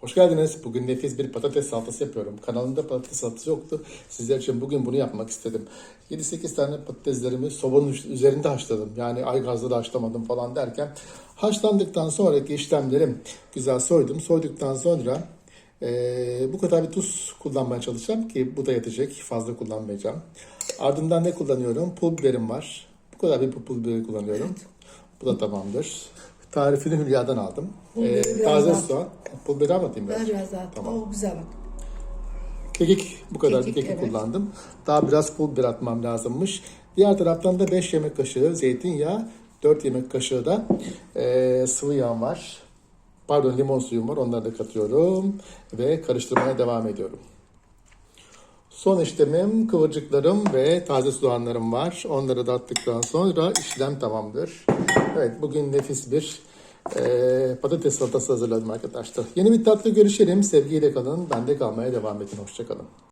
Hoş geldiniz. Bugün nefis bir patates salatası yapıyorum. Kanalımda patates salatası yoktu. Sizler için bugün bunu yapmak istedim. 7-8 tane patateslerimi sobanın üzerinde haşladım. Yani aygazda da haşlamadım falan derken haşlandıktan sonraki işlemlerim güzel soydum. Soyduktan sonra eee, bu kadar bir tuz kullanmaya çalışacağım ki bu da yetecek. Fazla kullanmayacağım. Ardından ne kullanıyorum? Pul biberim var. Bu kadar bir pul biberi kullanıyorum. Bu da tamamdır. Tarifini Hülya'dan aldım. Ee, biraz taze daha- soğan. Pul biberi anlatayım biraz. Ver biraz daha. Tamam. O güzel bak. Kekik bu kadar Kekik, kekik evet. kullandım. Daha biraz pul biber atmam lazımmış. Diğer taraftan da 5 yemek kaşığı zeytinyağı, 4 yemek kaşığı da eee, sıvı yağ var. Pardon limon suyum var. Onları da katıyorum ve karıştırmaya devam ediyorum. Son işlemim kıvırcıklarım ve taze soğanlarım var. Onları da attıktan sonra işlem tamamdır. Evet bugün nefis bir eee, patates salatası hazırladım arkadaşlar. Yeni bir tatlı görüşelim. Sevgiyle kalın. Bende kalmaya devam edin. Hoşçakalın.